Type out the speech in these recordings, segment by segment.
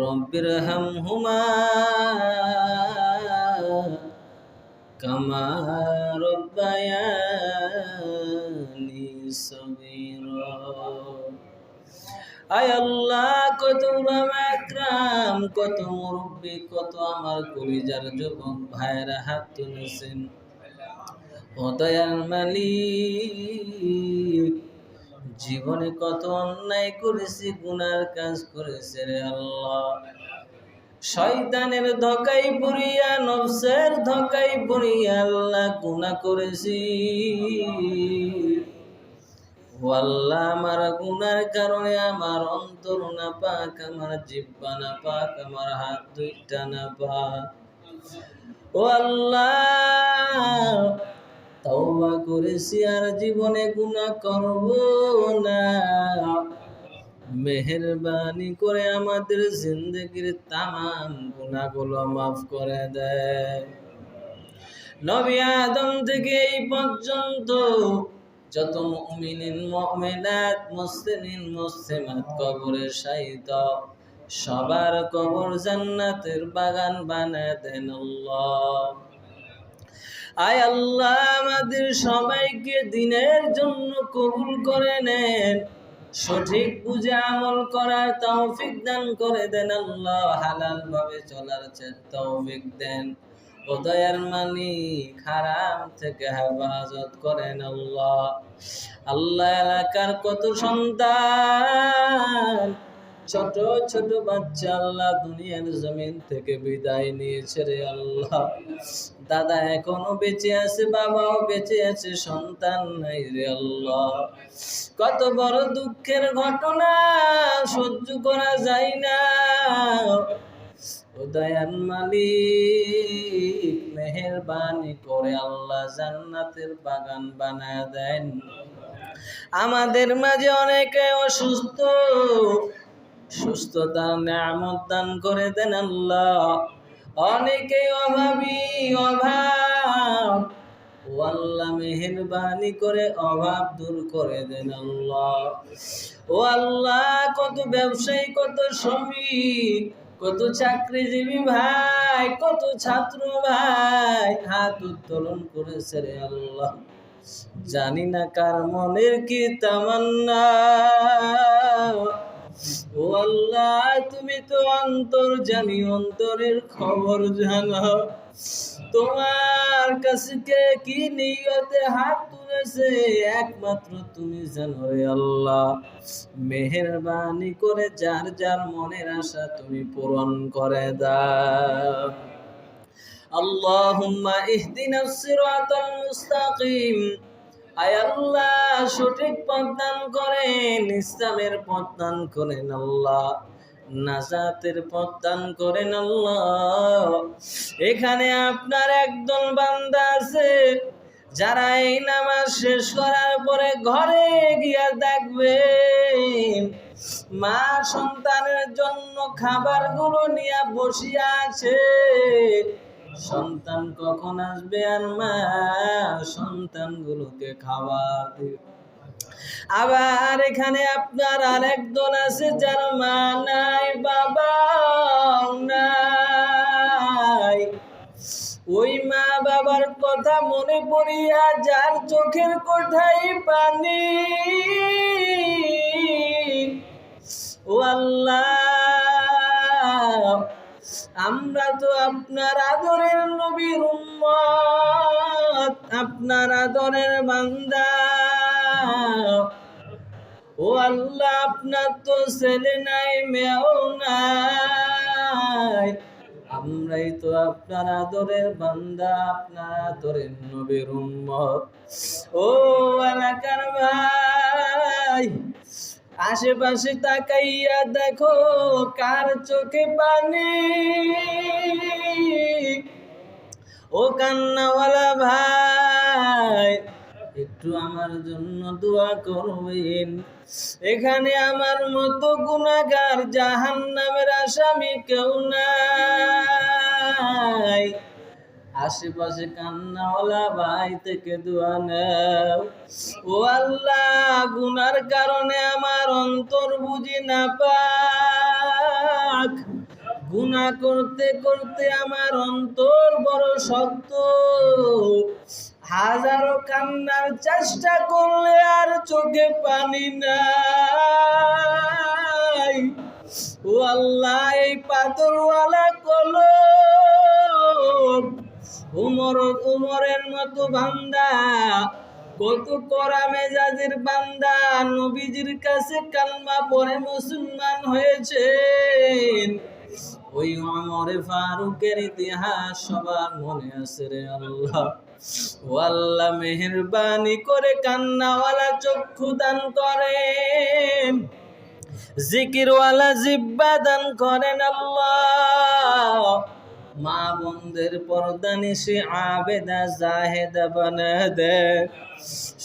রব্বির হাম হুমা কামা রব্বায়ানি সবির আয় আল্লাহ, কত উলামাকরাম কত মুরব্বী, কত আমার কলিজার যুবক ভাইরা হাত তুলেছেন। ও দয়াল মালিক জীবনে কত অন্যায় করেছি, গুনার কাজ করেছে রে আল্লাহ। শয়তানের ধকাই পড়িয়া, নফসের ধকাই পড়িয়া আল্লাহ গুনাহ করেছি। আল্লাহ, আমার গুনার কারণে আমার অন্তর না পাক আমার জিব্বা না পাক আমার হাত দুইটা না পাক ও আল্লাহ তওবা করেছি আর জীবনে গুনাহ করব না। মেহরবানি করে আমাদের জিন্দগির তামাম গুনাহগুলো মাফ করে দেয়। নবী আদম থেকে এই পর্যন্ত যত মুমিনিন, মুমিনাত, মুসলিমিন, মুসলিমাত কবরে শাহিদ সবার কবর জান্নাতের বাগান বানায় দেন আল্লাহ। আয় আল্লাহ আমাদের সবাইকে দিনের জন্য কবুল করে নেন। সঠিক বুঝে আমল করার তৌফিক দান করে দেন। আল্লাহ হালাল ভাবে চলার তৌফিক দেন। ও দয়ার মালিক হারাম থেকে হেফাজত করেন আল্লাহ। আল্লাহ এলাকার কত সন্তান ছোট ছোট বাচ্চা আল্লাহ দুনিয়ার জমিন থেকে বিদায় নিয়েছে রে আল্লাহ। দাদা এখনও বেঁচে আছে, বাবাও বেঁচে আছে, সন্তান নাই রে আল্লাহ। কত বড় দুঃখের ঘটনা, সহ্য করা যায় না। দয়ান মালিক, মেহরবানি করে আল্লাহ জান্নাতের বাগান বানায় দেন। আমাদের মাঝে অনেকে অসুস্থ সুস্থতার নিয়ামত দান করে দেন আল্লাহ। অনেকে অভাবী অভাব আল্লাহ মেহরবানি করে অভাব দূর করে দেন আল্লাহ। ও আল্লাহ কত ব্যবসায়ী, কত শ্রমিক, কত চাকরিজীবী ভাই, কত ছাত্র ভাই, হাত উত্তোলন করেছে রে আল্লাহ। জানি না কার মনের কি তামান্না। তুমি তো অন্তর জানি অন্তরের খবর জানো। তোমার কাছে কে কি নিয়তে হাত তুলেছে? একমাত্র তুমি জানো রে আল্লাহ। মেহেরবানি করে যার যার মনের আশা তুমি পূরণ করে দাও। আল্লাহুম্মা ইহদিনাস সিরাতাল মুস্তাকিম। আয় আল্লাহ, সঠিক পথ দান করেন, ইসলামের পথ দান করেন আল্লাহ। নাজাতের পথ দান করেন আল্লাহ। এখানে আপনার একদল বান্দা আছে, যারা এই নামাজ শেষ করার পরে ঘরে গিয়া দেখবে, মা সন্তানের জন্য খাবারগুলো নিয়ে বসিয়া আছে। সন্তান কখন আসবে আর মা সন্তানগুলোকে খাবার দিবে? আবার এখানে আপনার আরেক দল আছে, যার মা নাই। বাবা ওই মা বাবার কথা মনে পড়িয়া যার চোখের কোঠায় পানি। ও আল্লাহ, আমরা তো আপনার আদরের নবীর উম্মত, আপনার আদরের বান্দা। ও আল্লাহ, আপনার তো ছেলে নাই, মেয়েও নাই। আমরাই তো আপনার আদরের বান্দা, আপনার আদরের নবীর উম্মত। ও এলাকার ভাই, আশেপাশে তাকাইয়া দেখো, কার চোখে পানি। ও কান্নাওয়ালা ভাই একটু আমার জন্য দোয়া করবেন। এখানে আমার মতো গুণাগার জাহান নামের আসামি কেউ নাই। আশেপাশে কান্নাওয়ালা ভাই থেকে দোয়া নেও। ও আল্লাহ, গুনার কারণে আমার অন্তর বুঝি না রাখ গুণা করতে করতে আমার অন্তর বড় শক্ত। হাজারো কান্নার চেষ্টা করলে আর চোখে পানি নাই। ও আল্লাহ, এই পাথরওয়ালা কলো উমর, উমরের মতো বান্দা, কত করা মেজাজের বান্দা, নবীজির কাছে কালমা পরে মুসলমান হয়েছেন। ওই অমরে ফারুকের ইতিহাস সবার মনে আছে রে আল্লাহ। ও আল্লাহ, মেহরবানি করে কান্নাওয়ালা চক্ষু দান করেন। জিকিরওয়ালা জিব্বা দান করেন আল্লাহ। মা বোনদের পর্দা নিশে আবেদা জাহেদা বানা দে।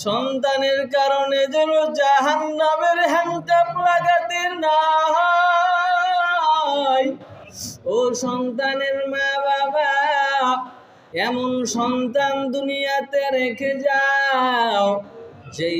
সন্তানের কারণে যেন জাহান নামের হ্যান্ডকাপ লাগাতে না সন্তানের মা বাবা এমন সন্তান দুনিয়াতে রেখে যাও যেই